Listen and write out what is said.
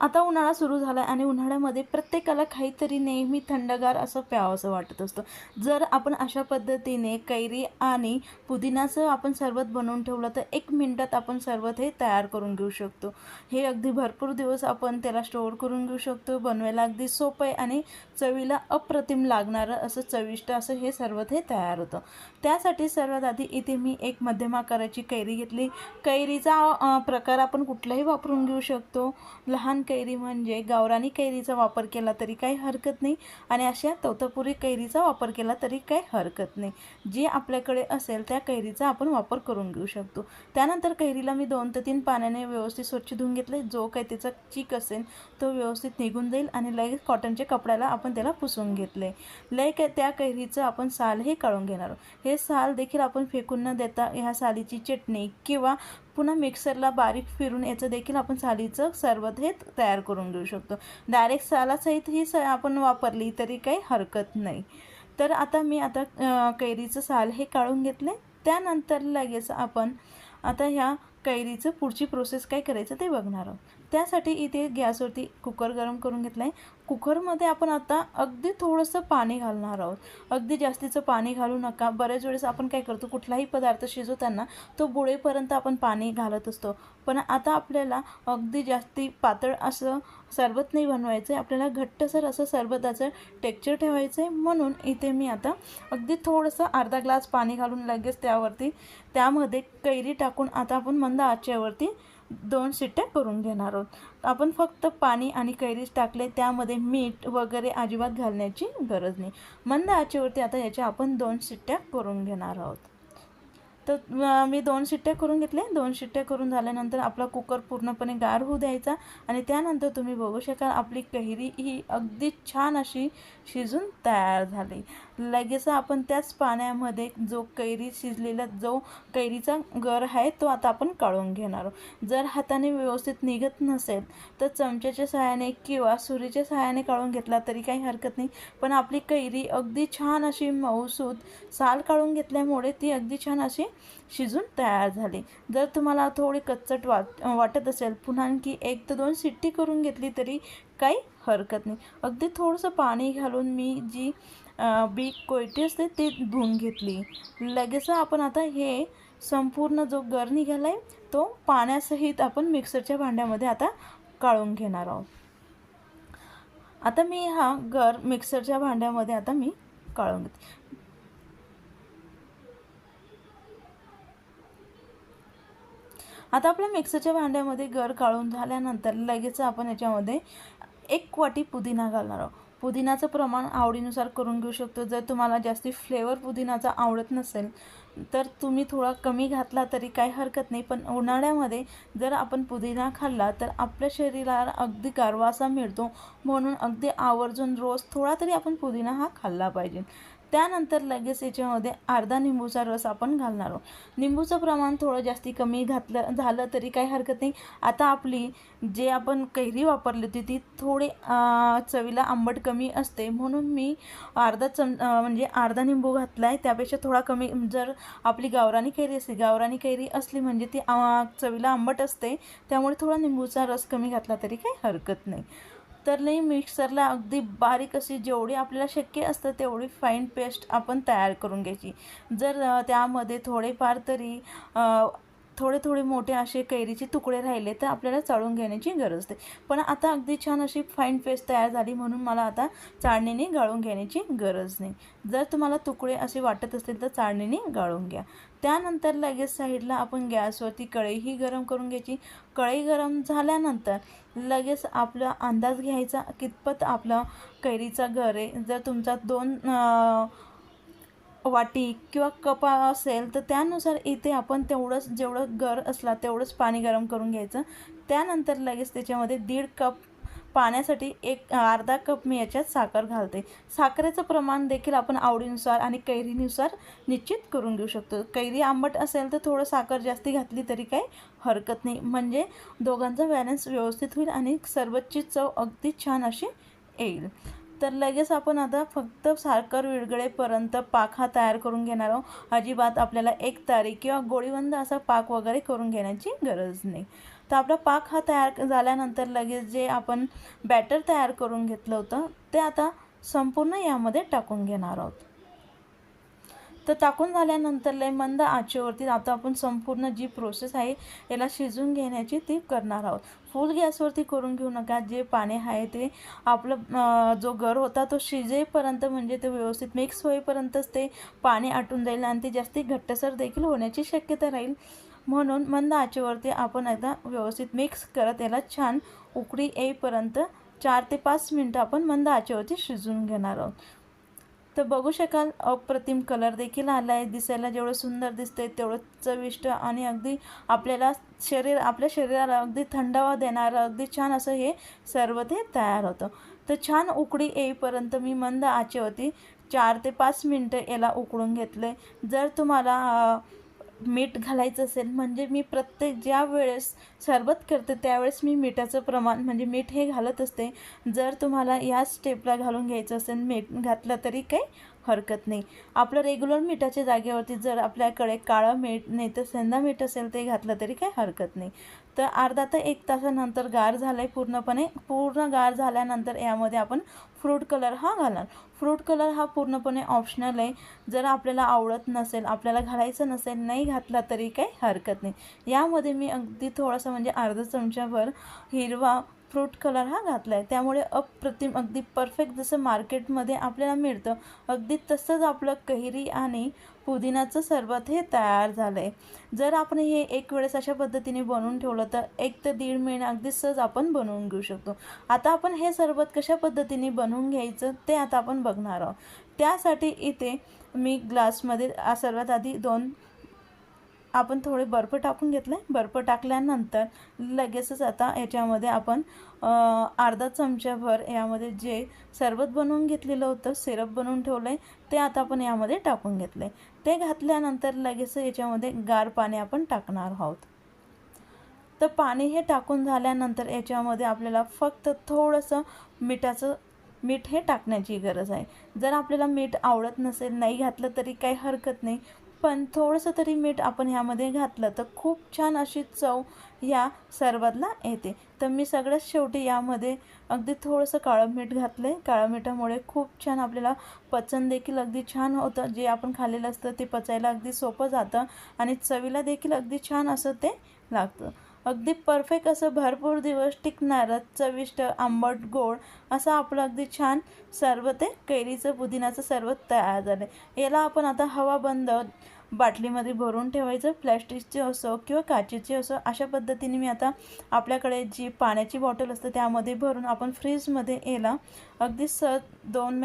आता उन्हाळा सुरू झाला आहे आणि उन्हाळ्यामध्ये प्रत्येकाला काहीतरी नेहमी थंडगार असं प्यावंसं वाटत असतं. जर आपण अशा पद्धतीने कैरी आणि पुदिनाचं आपण सरबत बनवून ठेवलं तर एक मिनटात आपण सरबत हे तयार करून घेऊ शकतो. हे अगदी भरपूर दिवस आपण त्याला स्टोअर करून घेऊ शकतो. बनवायला अगदी सोपं आहे आणि चवीला अप्रतिम लागणारं असं चविष्ट असं हे सरबत हे तयार होतं. त्यासाठी सर्वात आधी इथे मी एक मध्यम आकाराची कैरी घेतली. कैरीचा प्रकार आपण कुठलाही वापरून घेऊ शकतो. लहान कैरी म्हणजे गावरानी कैरीचा वापर केला तरी काही हरकत नाही आणि अशा तोतापुरी कैरीचा वापर केला तरी काही हरकत नाही. जी आपल्याकडे असेल त्या कैरीचा आपण वापर करून घेऊ शकतो. त्यानंतर कैरीला मी दोन ते तीन पाण्याने व्यवस्थित स्वच्छ धुवून घेतले. जो काही त्याचा चीक असेल तो व्यवस्थित निघून जाईल आणि लगेच कॉटनच्या कपड्याला आपण त्याला पुसून घेतले. लय काय त्या कैरीचं आपण सालही काढून घेणार हे साल देखील आपण फेकून न देता ह्या सालीची चटणी किंवा पुन्हा मिक्सरला बारीक फिरून याचं देखील आपण सालीचं सरबत हे तयार करून घेऊ शकतो. डायरेक्ट सालासहित ही स आपण वापरली तरी काही हरकत नाही. तर आता मी आता कैरीचं साल हे काढून घेतले त्यानंतर लगेच आपण आता ह्या कैरीचं पुढची प्रोसेस काय करायचं ते बघणार आहोत. त्यासाठी इथे गॅसवरती कुकर गरम करून घेतलं आहे कुकरमध्ये आपण आता अगदी थोडंसं पाणी घालणार आहोत. अगदी जास्तीचं पाणी घालू नका. बऱ्याच वेळेस आपण काय करतो कुठलाही पदार्थ शिजवताना तो बुळेपर्यंत आपण पाणी घालत असतो. पण आता आपल्याला अगदी जास्ती पातळ असं सरबत नाही बनवायचं आहे. आपल्याला घट्टसर असं सरबताचं टेक्चर ठेवायचं आहे. म्हणून इथे मी आता अगदी थोडंसं अर्धा ग्लास पाणी घालून लगेच त्यावरती त्यामध्ये कैरी टाकून आता आपण मंद आचेवरती दोन शिट्ट्या करून घेणार आहोत. आपण फक्त पाणी आणि कैरीज टाकले त्यामध्ये मीठ वगैरे अजिबात घालण्याची गरज नाही. मंद आचेवरती आता याच्या आपण दोन शिट्ट्या करून घेणार आहोत. तर मी दोन शिट्ट्या करून घेतल्या. दोन शिट्ट्या करून झाल्यानंतर आपला कुकर पूर्णपणे गार होऊ द्यायचा आणि त्यानंतर तुम्ही बघू शकाल आपली कैरी ही अगदी छान अशी शिजून तयार झाली. लगेच आपण त्याच पाण्यामध्ये जो कैरी शिजलेला जो कैरीचा गर आहे तो आता आपण काढून घेणार आहोत. जर हाताने व्यवस्थित निघत नसेल तर चमच्याच्या सहाय्याने किंवा सुरीच्या सहाय्याने काढून घेतला तरी काही हरकत नाही. पण आपली कैरी अगदी छान अशी मऊसूद साल काढून घेतल्यामुळे ती अगदी छान अशी शिजून तयार झाले. जर तुम्हाला थोडी कच्चट वाट वाटत असेल पुन्हा आणखी एक तर दोन शिट्टी करून घेतली तरी काही हरकत नाही. अगदी थोडंसं पाणी घालून मी जी बी कोयटी असते ते धुवून घेतली. लगेच आपण आता हे संपूर्ण जो गर निघाला आहे तो पाण्यासहित आपण मिक्सरच्या भांड्यामध्ये आता काढून घेणार आहोत. आता मी हा गर मिक्सरच्या भांड्यामध्ये आता मी काढून घेते. आता आपल्या मिक्सरच्या भांड्यामध्ये गर काढून झाल्यानंतर लगेच आपण याच्यामध्ये एक वाटी पुदिना घालणार आहोत. पुदिनाचं प्रमाण आवडीनुसार करून घेऊ शकतो. जर तुम्हाला जास्ती फ्लेवर पुदिनाचा आवडत नसेल तर तुम्ही थोडा कमी घातला तरी काही हरकत नाही. पण उन्हाळ्यामध्ये जर आपण पुदिना खाल्ला तर आपल्या शरीराला अगदी गारवा असा मिळतो. म्हणून अगदी आवर्जून रोज थोडा तरी आपण पुदिना हा खाल्ला पाहिजे. त्यानंतर लगेच याच्यामध्ये अर्धा निंबूचा रस आपण घालणार आहोत. निंबूचं प्रमाण थोडं जास्ती कमी घातलं झालं तरी काही हरकत नाही. आता आपली जे आपण कैरी वापरली होती ती थोडी चवीला आंबट कमी असते. म्हणून मी अर्धा चम म्हणजे अर्धा निंबू घातला आहे त्यापेक्षा थोडा कमी जर आपली गावरानी कैरी असते गावरानी कैरी असली म्हणजे ती चवीला आंबट असते. त्यामुळे थोडा निंबूचा रस कमी घातला तरी काही हरकत नाही. तर नाही मिक्सरला अगदी बारीक अशी जेवढी आपल्याला शक्य असतं तेवढी फाईन पेस्ट आपण तयार करून घ्यायची. जर त्यामध्ये थोडेफार तरी थोडे थोडे मोठे असे कैरीचे तुकडे राहिले तर आपल्याला चाळून घेण्याची गरज नाही पण आता अगदी छान अशी फाईन पेस्ट तयार झाली म्हणून मला आता चाळणीने गाळून घेण्याची गरज नाही. जर तुम्हाला तुकडे असे वाटत असतील तर चाळणीने गाळून घ्या. त्यानंतर लगेच साईडला आपण गॅसवरती कढईही गरम करून घ्यायची. कढई गरम झाल्यानंतर लगेच आपला अंदाज घ्यायचा कितपत आपला कैरीचा घर आहे. जर तुमचा दोन वाटी किंवा कपा असेल तर त्यानुसार इथे आपण तेवढंच जेवढं गर असला तेवढंच पाणी गरम करून घ्यायचं. त्यानंतर लगेच त्याच्यामध्ये दीड कप पाण्यासाठी एक अर्धा कप मी याच्यात साखर घालते. साखरेचं प्रमाण देखील आपण आवडीनुसार आणि कैरीनुसार निश्चित करून घेऊ शकतो. कैरी आंबट असेल तर थोडं साखर जास्ती घातली तरी काही हरकत नाही. म्हणजे दोघांचा बॅलन्स व्यवस्थित होईल आणि सरबतची चव अगदी छान अशी येईल. तर लगेच आपण आता फक्त साखर विरगळेपर्यंत पाक हा तयार करून घेणार आहोत. अजिबात आपल्याला एक तारी किंवा गोळीबंद असा पाक वगैरे करून घेण्याची गरज नाही. तर आपला पाक हा तयार झाल्यानंतर लगेच जे आपण बॅटर तयार करून घेतलं होतं ते आता संपूर्ण यामध्ये टाकून घेणार आहोत. तर टाकून झाल्यानंतर लय मंद आचेवरती आता आपण संपूर्ण जी प्रोसेस आहे याला शिजून घेण्याची ती करणार आहोत. फुल गॅसवरती करून घेऊ नका. जे पाणी आहे ते आपलं जो गर होता तो शिजेपर्यंत म्हणजे ते व्यवस्थित मिक्स होईपर्यंतच ते पाणी आटून जाईल आणि ते जास्ती घट्टसर देखील होण्याची शक्यता राहील. म्हणून मंद आचेवरती आपण एकदा व्यवस्थित मिक्स करत याला छान उकडी येईपर्यंत चार ते पाच मिनटं आपण मंद आचेवरती शिजवून घेणार आहोत. तर बघू शकाल अप्रतिम कलर देखील आला आहे दिसायला जेवढं सुंदर दिसतंय तेवढं चविष्ट आणि अगदी आपल्याला शरीर आपल्या शरीराला अगदी थंडावा देणारं अगदी छान असं हे सर्व ते तयार होतं. तर छान उकडी येईपर्यंत मी मंद आचेवरती चार ते पाच मिनटं याला उकळून घेतलं आहे जर तुम्हाला मीठ घालायचं असेल म्हणजे मी प्रत्येक ज्या वेळेस सरबत करते त्यावेळेस मी मिठाचं प्रमाण म्हणजे मीठ हे घालत असते. जर तुम्हाला या स्टेपला घालून घ्यायचं असेल मीठ घातलं तरी काही हरकत नाही. आपलं रेग्युलर मिठाच्या जागेवरती जर आपल्याकडे काळं मीठ नाही तर सेंदा मीठ असेल ते घातलं तरी काही हरकत नाही. तर अर्धा तर एक तासानंतर गार झालं आहे पूर्णपणे. पूर्ण गार झाल्यानंतर यामध्ये आपण फ्रूट कलर हा घालाल फ्रूट कलर हा पूर्णपणे ऑप्शनल आहे. जर आपल्याला आवडत नसेल आपल्याला घालायचं नसेल नाही घातला तरी काही हरकत नाही. यामध्ये मी अगदी थोडासा म्हणजे अर्धा चमच्याभर हिरवा फ्रूट कलर हा घातला आहे त्यामुळे अप्रतिम अगदी परफेक्ट जसं मार्केटमध्ये आपल्याला मिळतं अगदी तसंच आपलं कैरी आणि पुदिनाचं सरबत हे तयार झालं आहे जर आपण हे एक वेळेस अशा पद्धतीने बनवून ठेवलं तर एक ते दीड महिने अगदी सहज आपण बनवून घेऊ शकतो. आता आपण हे सरबत कशा पद्धतीने बनवून घ्यायचं ते आता आपण बघणार आहोत. त्यासाठी इथे मी ग्लासमध्ये सर्वात आधी दोन आपण थोडे बर्फ टाकून घेतले. बर्फ टाकल्यानंतर लगेचच आता याच्यामध्ये आपण अर्धा चमच्याभर यामध्ये जे सरबत बनवून घेतलेलं होतं सिरप बनवून ठेवलं आहे ते आता आपण यामध्ये टाकून घेतलं आहे ते घातल्यानंतर लगेच याच्यामध्ये गार पाणी आपण टाकणार आहोत. तर पाणी हे टाकून झाल्यानंतर याच्यामध्ये आपल्याला फक्त थोडंसं मिठाचं मीठ हे टाकण्याची गरज आहे. जर आपल्याला मीठ आवडत नसेल नाही घातलं तरी काही हरकत नाही. पण थोडंसं तरी मीठ आपण ह्यामध्ये घातलं तर खूप छान अशी चव या सरबतला येते. तर मी सगळ्यात शेवटी यामध्ये अगदी थोडंसं काळं मीठ घातलं आहे काळं मिठामुळे खूप छान आपल्याला पचन देखील अगदी छान होतं. जे आपण खाल्लेलं असतं ते पचायला अगदी सोपं जातं आणि चवीला देखील अगदी छान असं ते लागतं. अगदी परफेक्ट असं भरपूर दिवस टिकणारं चविष्ट आंबट गोड असं आपलं अगदी छान सरबत आहे कैरीचं पुदिनाचं सरबत तयार झालं आहे याला आपण आता हवा बंद बाटलीमध्ये भरून ठेवायचं प्लॅस्टिकची असो किंवा काचेची असो अशा पद्धतीने मी आता आपल्याकडे जी पाण्याची बॉटल असते त्यामध्ये भरून आपण फ्रीजमध्ये याला अगदी स दोन